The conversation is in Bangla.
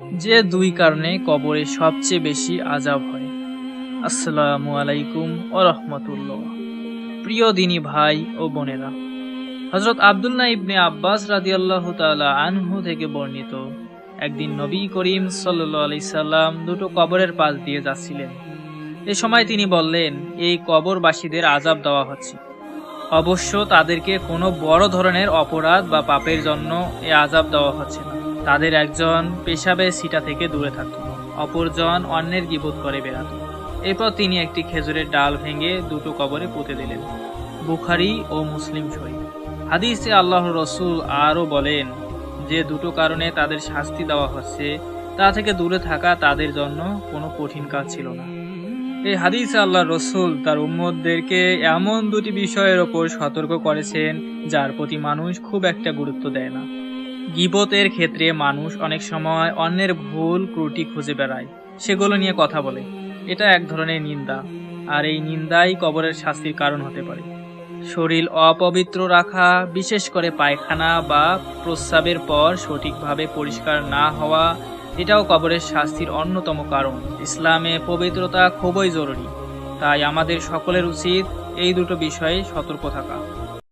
যে দুই কারণে কবরে সবচেয়ে বেশি আজাব হয়। আসসালামু আলাইকুম ও রহমতুল্লাহ। প্রিয় দিনী ভাই ও বোনেরা হজরত আবদুল্লাহ ইবনে আব্বাস রাদিয়াল্লাহ তাআলা আনহু থেকে বর্ণিত, একদিন নবী করিম আলাইহি সাল্লাম দুটো কবরের পাশ দিয়ে যাচ্ছিলেন। এ সময় তিনি বললেন, এই কবরবাসীদের আজাব দেওয়া হচ্ছে। অবশ্য তাদেরকে কোনো বড় ধরনের অপরাধ বা পাপের জন্য এ আজাব দেওয়া হচ্ছে না। তাদের একজন পেশাবে সিটা থেকে দূরে থাকত। অপরজন অন্যের গিবোধ করে বেড়াত। এরপর তিনি একটি খেজুরের ডাল ভেঙে দুটো কবরে পুঁতে দিলেন, বুখারি ও মুসলিম শরীফ হাদিসে আল্লাহ রসুল আরও বলেন, যে দুটো কারণে তাদের শাস্তি দেওয়া হচ্ছে, তা থেকে দূরে থাকা তাদের জন্য কোনো কঠিন কাজ ছিল না। এই হাদিসে আল্লাহ রসুল তার উম্মদদেরকে এমন দুটি বিষয়ের ওপর সতর্ক করেছেন, যার প্রতি মানুষ খুব একটা গুরুত্ব দেয় না। গিবতের ক্ষেত্রে মানুষ অনেক সময় অন্যের ভুল ত্রুটি খুঁজে বেড়ায়। সেগুলো নিয়ে কথা বলে। এটা এক ধরনের নিন্দা। আর এই নিন্দাই কবরের শাস্তির কারণ হতে পারে। শরীর অপবিত্র রাখা, বিশেষ করে পায়খানা বা প্রস্রাবের পর সঠিকভাবে পরিষ্কার না হওয়া, এটাও কবরের শাস্তির অন্যতম কারণ। ইসলামে পবিত্রতা খুবই জরুরি। তাই আমাদের সকলের উচিত এই দুটো বিষয়ে সতর্ক থাকা।